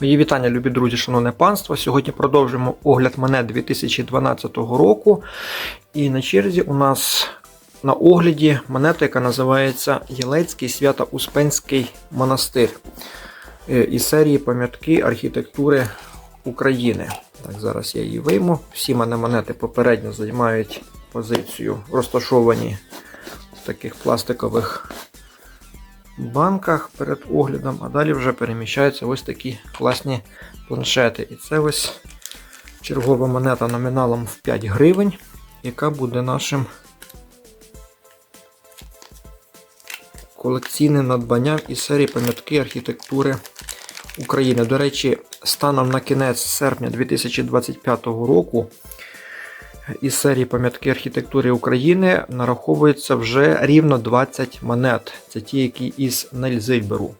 Мої вітання, любі друзі, шановне панство. Сьогодні продовжуємо огляд монет 2012 року. І на черзі у нас на огляді монета, яка називається Єлецький Свято-Успенський монастир е, із серії пам'ятки архітектури України. Так, зараз я її вийму. Всі мене монети попередньо займають позицію, розташовані в таких пластикових банках перед оглядом, а далі вже переміщаються ось такі класні планшети. І це ось чергова монета номіналом в 5 гривень, яка буде нашим колекційним надбанням із серії пам'ятки архітектури України. До речі, станом на кінець серпня 2025 року. Із серії пам'ятки архітектури України нараховується вже рівно 20 монет. Це ті, які із Нельзильберу.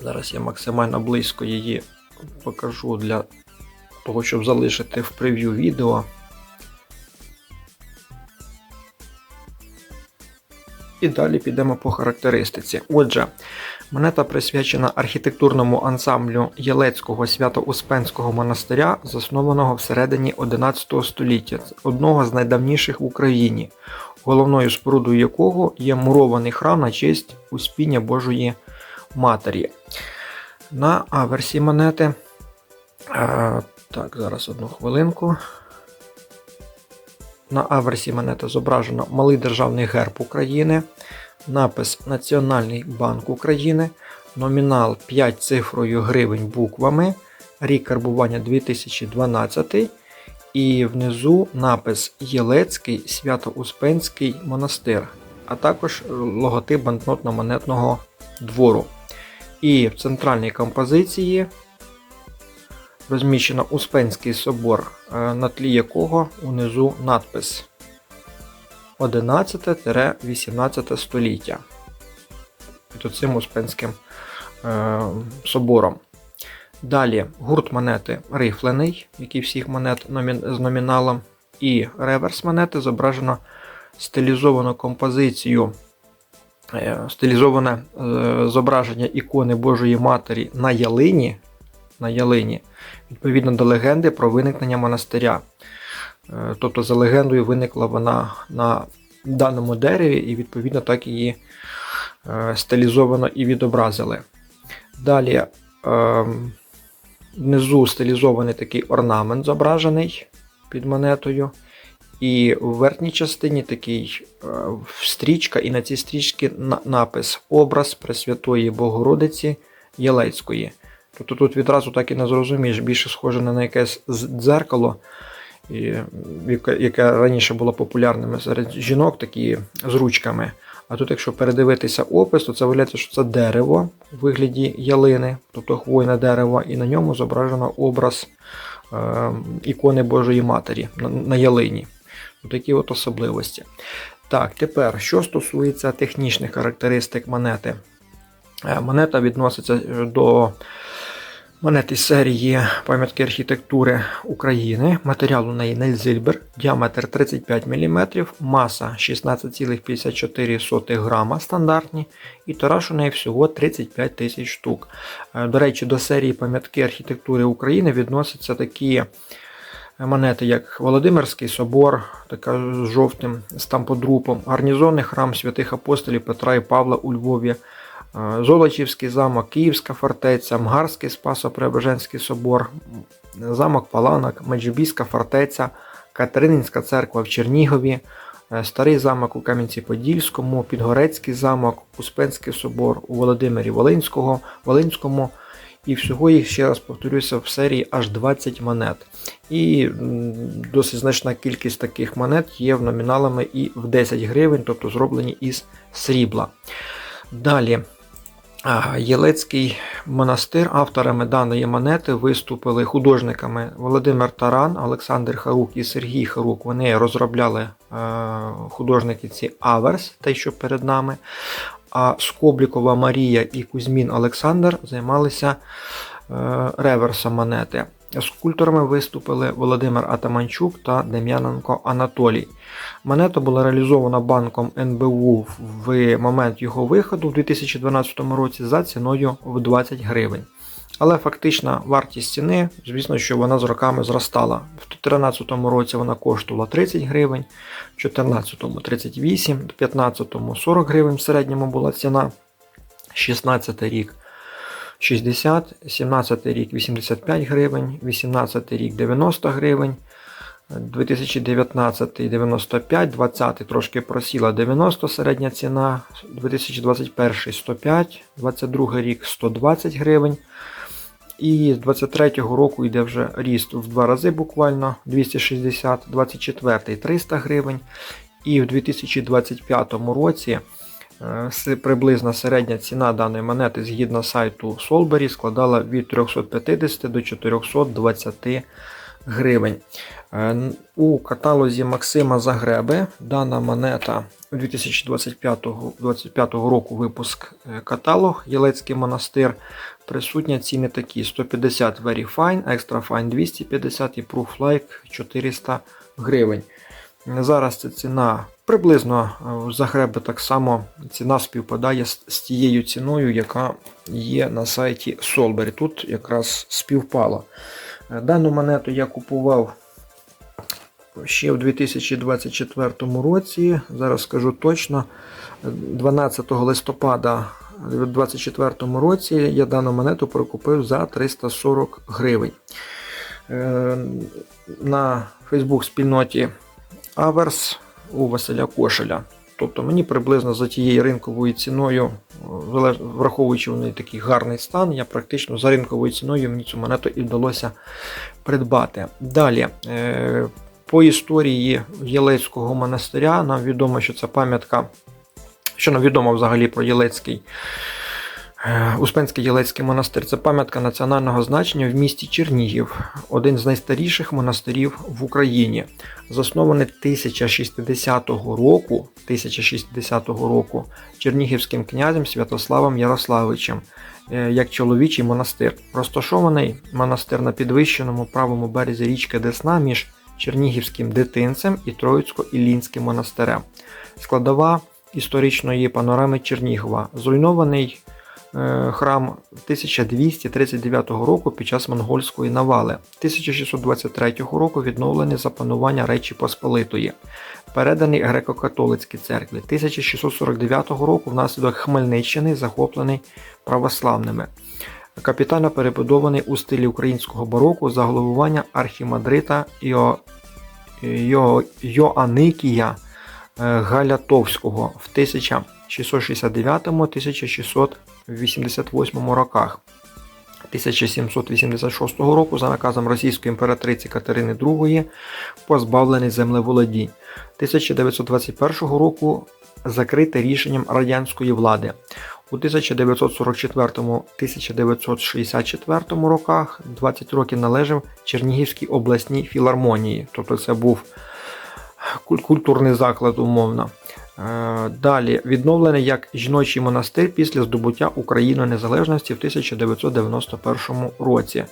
Зараз я максимально близько її покажу для того, щоб залишити в прев'ю відео. І далі підемо по характеристиці. Отже, монета присвячена архітектурному ансамблю Єлецького Свято-Успенського монастиря, заснованого всередині 11 століття, одного з найдавніших в Україні, головною спорудою якого є мурований храм на честь Успіння Божої Матері. На аверсі монети. е, Так, зараз одну хвилинку. На аверсі монети зображено малий державний герб України, напис Національний банк України, номінал 5 цифрою гривень буквами, рік карбування 2012 і внизу напис Єлецький Свято-Успенський монастир, а також логотип банкнотно-монетного двору. І в центральній композиції розміщено Успенський собор, е, на тлі якого унизу надпис 11-18 століття. Під цим Успенським е, собором. Далі гурт монети рифлений, як і всіх монет номі- з номіналом, і реверс монети зображено стилізовану композицію, е, стилізоване е, зображення ікони Божої Матері на ялині, на ялині, відповідно до легенди про виникнення монастиря. Е, Тобто, за легендою, виникла вона на даному дереві, і відповідно так її е, стилізовано і відобразили. Далі ем, внизу стилізований такий орнамент зображений під монетою. І в верхній частині такий е, стрічка, і на цій стрічці напис Образ Пресвятої Богородиці Єлецької. Тобто тут відразу так і не зрозумієш, більше схоже на якесь дзеркало, і, яке, раніше було популярним серед жінок, такі з ручками. А тут, якщо передивитися опис, то це виявляється, що це дерево у вигляді ялини, тобто хвойне дерево, і на ньому зображено образ е, ікони Божої Матері на, на ялині. Такі от особливості. Так, тепер, що стосується технічних характеристик монети. Е, Монета відноситься е, до монети серії пам'ятки архітектури України. Матеріал у неї Нельзильбер, діаметр 35 мм, маса 16,54 грама стандартні, і тираж у неї всього 35 тисяч штук. Е, До речі, до серії пам'ятки архітектури України відносяться такі монети, як Володимирський собор, така з жовтим стамподрупом, гарнізонний храм святих апостолів Петра і Павла у Львові, е, Золочівський замок, Київська фортеця, Мгарський Спасо-Преображенський собор, замок Паланок, Меджибійська фортеця, Катерининська церква в Чернігові, е, Старий замок у Кам'янці-Подільському, Підгорецький замок, Успенський собор у Володимирі Волинському. І всього їх, ще раз повторюся, в серії аж 20 монет. І досить значна кількість таких монет є в номіналами і в 10 гривень, тобто зроблені із срібла. Далі. Єлецький монастир, авторами даної монети виступили художниками Володимир Таран, Олександр Харук і Сергій Харук. Вони розробляли е, художники ці аверс, те, що перед нами. А Скоблікова Марія і Кузьмін Олександр займалися е, реверсом монети. Скульпторами виступили Володимир Атаманчук та Дем'яненко Анатолій. Монета була реалізована банком НБУ в момент його виходу в 2012 році за ціною в 20 гривень. Але фактична вартість ціни, звісно, що вона з роками зростала. В 2013 році вона коштувала 30 гривень, в 2014 38, в 2015 40 гривень в середньому була ціна, 16 рік 60, 17 рік 85 гривень, 18 рік 90 гривень, 2019 95, 20 трошки просіла 90 середня ціна, 2021 105, 22 рік 120 гривень. І з 23-го року йде вже ріст в два рази буквально 260, 24 300 гривень. І в 2025 році приблизна середня ціна даної монети згідно сайту Solberry складала від 350 до 420 гривень. Е, У каталозі Максима Загреби дана монета у 2025 року випуск е, каталог Єлецький монастир. Присутні ціни такі: 150 Very Fine, Extra Fine 250 і Proof Like 400 гривень. Зараз ця ціна приблизно е, в Загреби так само ціна співпадає з, тією ціною, яка є на сайті Solberry. Тут якраз співпало. Е, Дану монету я купував ще в 2024 році. Зараз скажу точно, 12 листопада у 2024 році я дану монету прокупив за 340 гривень. Е, На Фейсбук спільноті Аверс у Василя Кошеля. Тобто мені приблизно за тією ринковою ціною, враховуючи в такий гарний стан, я практично за ринковою ціною мені цю монету і вдалося придбати. Далі, е, по історії Єлецького монастиря, нам відомо, що це пам'ятка, що нам відомо взагалі про Єлецький. Е, Успенський Єлецький монастир це пам'ятка національного значення в місті Чернігів, один з найстаріших монастирів в Україні, заснований 1060 року, 1060 року Чернігівським князем Святославом Ярославичем е, як чоловічий монастир. Розташований монастир на підвищеному правому березі річки Десна між Чернігівським дитинцем і Троїцько-Іллінським монастирем. Складова історичної панорами Чернігова. Зруйнований храм 1239 року під час монгольської навали. 1623 року відновлений за панування Речі Посполитої. Переданий греко-католицькій церкві. 1649 року внаслідок Хмельниччини захоплений православними. Капітально перебудований у стилі українського бароку за головування архімандрита Іо... Йо... Йоанникія е, Галятовського в 1669-1688 роках. 1786 року за наказом російської імператриці Катерини II позбавлений землеволодінь. 1921 року закрите рішенням радянської влади. У 1944-1964 роках 20 років належав Чернігівській обласній філармонії, тобто це був культурний заклад умовно. Е, Далі відновлений як жіночий монастир після здобуття України незалежності в 1991 році.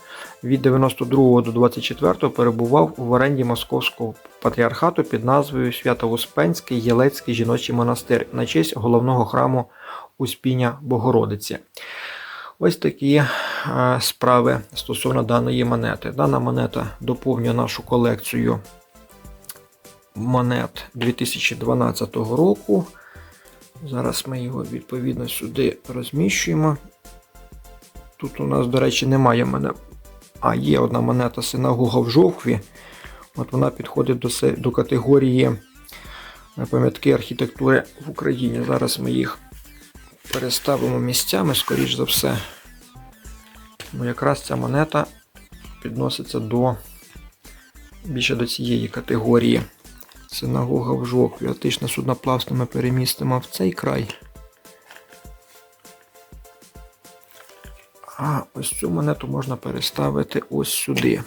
Від 92 до 24 перебував в оренді Московського патріархату під назвою Свято-Успенський Єлецький жіночий монастир на честь головного храму Успіння Богородиці. Ось такі е, справи стосовно даної монети. Дана монета доповнює нашу колекцію монет 2012 року. Зараз ми його відповідно сюди розміщуємо. Тут у нас, до речі, немає мене. А, є одна монета синагога в жовкві. От вона підходить до, до категорії е, пам'ятки архітектури в Україні. Зараз ми їх переставимо місцями, скоріш за все. Ну, якраз ця монета підноситься до більше до цієї категорії. Синагога в жовкві. Отично судноплавство ми перемістимо в цей край. А ось цю монету можна переставити ось сюди.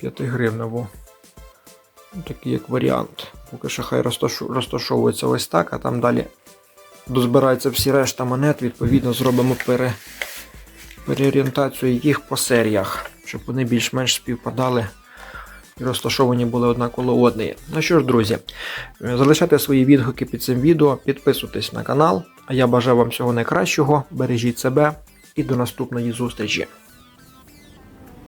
5 гривневу. Ну, Такий як варіант. Поки що хай розташовується ось так, а там далі дозбираються всі решта монет, відповідно, зробимо пере, переорієнтацію їх по серіях, щоб вони більш-менш співпадали розташовані були одна коло одної. Ну що ж, друзі, залишайте свої відгуки під цим відео, підписуйтесь на канал. А я бажаю вам всього найкращого. Бережіть себе і до наступної зустрічі!